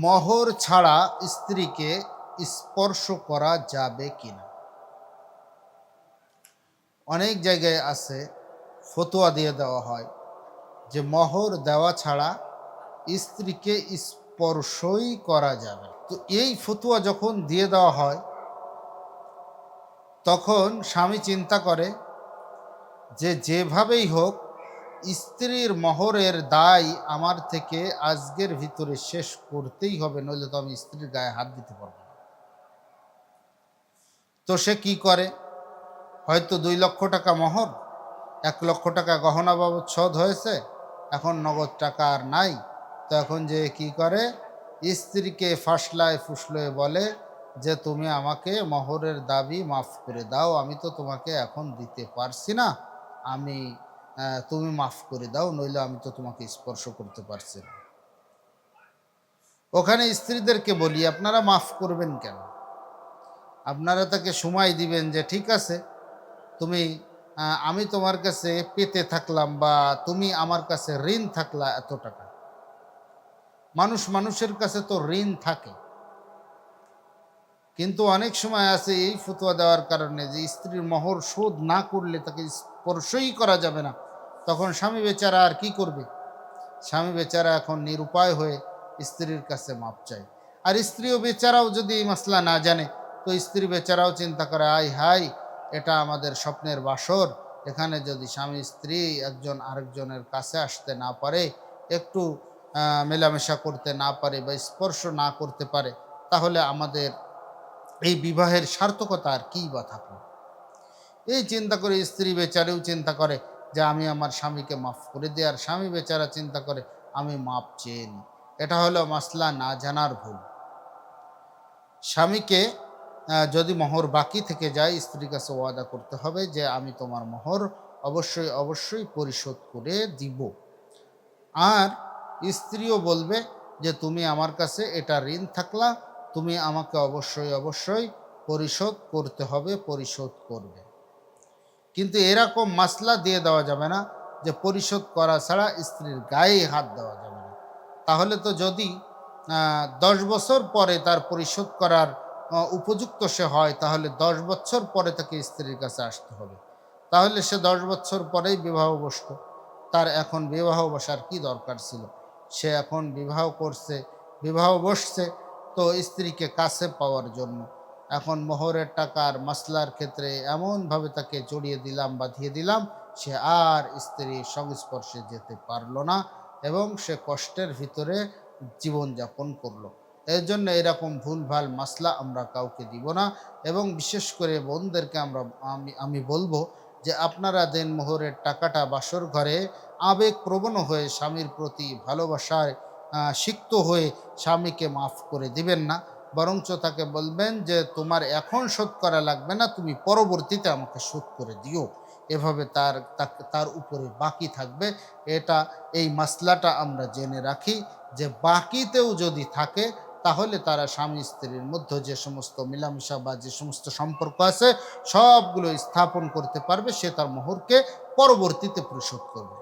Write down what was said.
মহর ছাড়া স্ত্রীকে স্পর্শ করা যাবে কিনা? অনেক জায়গায় আছে ফতোয়া দিয়ে দেওয়া হয় যে মহর দেওয়া ছাড়া স্ত্রীকে স্পর্শই করা যাবে তো এই ফতুয়া যখন দিয়ে দেওয়া হয়, তখন স্বামী চিন্তা করে যে যেভাবেই হোক স্ত্রীর মহরের দায় আমার থেকে আজকের ভিতরে শেষ করতেই হবে, নইলে তো আমি স্ত্রীর গায়ে হাত দিতে পারব না। তো সে কি করে? হয়তো দুই লক্ষ টাকা মহর, এক লক্ষ টাকা গহনা বাবদ শোধ হয়েছে, এখন নগদ টাকা আর নাই। তো এখন যে কি করে? স্ত্রীকে ফাসলায় ফুসলয়ে বলে যে, তুমি আমাকে মহরের দাবি মাফ করে দাও, আমি তো তোমাকে এখন দিতে পারছি না। আমি তুমি মাফ করে দাও, নইলে আমি তো তোমাকে স্পর্শ করতে পারছি না। ওখানে স্ত্রীদেরকে বলি, আপনারা মাফ করবেন কেন? আপনারা তাকে সময় দিবেন যে, ঠিক আছে, তুমি আমি তোমার কাছে পেতে থাকলাম বা তুমি আমার কাছে ঋণ থাকলা এত টাকা। মানুষ মানুষের কাছে তো ঋণ থাকে। কিন্তু অনেক সময় আছে এই ফতুয়া দেওয়ার কারণে যে স্ত্রীর মহর শোধ না করলে তাকে স্পর্শই করা যাবে না। তখন স্বামী বেচারা আর কি করবে? স্বামী বেচারা এখন নিরুপায় হয়ে স্ত্রীর কাছে মাপ চায়। আর স্ত্রীও বেচারাও যদি এই মাসলা না জানে, তো স্ত্রী বেচারাও চিন্তা করে আই হাই এটা আমাদের স্বপ্নের বাসর। এখানে যদি স্বামী স্ত্রী একজন আরেকজনের কাছে আসতে না পারে, একটু মেলামেশা করতে না পারে বা স্পর্শ না করতে পারে, তাহলে আমাদের এই বিবাহের সার্থকতা আর কী বা থাকল? এই চিন্তা করে স্ত্রী বেচারেও চিন্তা করে যে আমি আমার স্বামীকে মাফ করে দিই, আর স্বামী বেচারা চিন্তা করে আমি মাপ চেয়ে নিই। এটা হলো মাসলা না জানার ভুল। স্বামীকে যদি মোহর বাকি থেকে যায়, স্ত্রীর কাছে ওয়াদা করতে হবে যে আমি তোমার মোহর অবশ্যই অবশ্যই পরিশোধ করে দিব। আর স্ত্রীও বলবে যে, তুমি আমার কাছে এটা ঋণ থাকলা তুমি আমাকে অবশ্যই অবশ্যই পরিশোধ করতে হবে, পরিশোধ করবে। কিন্তু এরকম মাসলা দিয়ে দেওয়া যাবে না যে পরিশোধ করা ছাড়া স্ত্রীর গায়ে হাত দেওয়া যাবে না। তাহলে তো যদি দশ বছর পরে তার পরিশোধ করার উপযুক্ত সে হয়, তাহলে দশ বছর পরে তাকে স্ত্রীর কাছে আসতে হবে। তাহলে সে দশ বছর পরেই বিবাহ বসত। তার এখন বিবাহ বসার কি দরকার ছিল? সে এখন বিবাহ করছে, বিবাহ বসছে তো স্ত্রীকে কাছে পাওয়ার জন্য। এখন মোহরের টাকার মাসলার ক্ষেত্রে এমনভাবে তাকে জড়িয়ে দিলাম, বাঁধিয়ে দিলাম, সে আর স্ত্রীর সংস্পর্শে যেতে পারল না এবং সে কষ্টের ভিতরে জীবনযাপন করল। এর জন্য এরকম ভুলভাল মাসলা আমরা কাউকে দিব না এবং বিশেষ করে বোনদেরকে আমরা, আমি আমি বলব যে আপনারা দেন মোহরের টাকাটা বাসর ঘরে আবেগপ্রবণ হয়ে স্বামীর প্রতি ভালোবাসায় সিক্ত হয়ে স্বামীকে মাফ করে দিবেন না। বরঞ্চ তাকে বলবেন যে, তোমার এখন শোধ করা লাগবে না, তুমি পরবর্তীতে আমাকে শোধ করে দিও। এভাবে তার তার উপরে বাকি থাকবে। এটা, এই মাসলাটা আমরা জেনে রাখি যে, বাকিতেও যদি থাকে, তাহলে তারা স্বামী স্ত্রীর মধ্যে যে সমস্ত মিলামিশা বা যে সমস্ত সম্পর্ক আছে, সবগুলো স্থাপন করতে পারবে। সে তার মোহরকে পরবর্তীতে পরিশোধ করবে।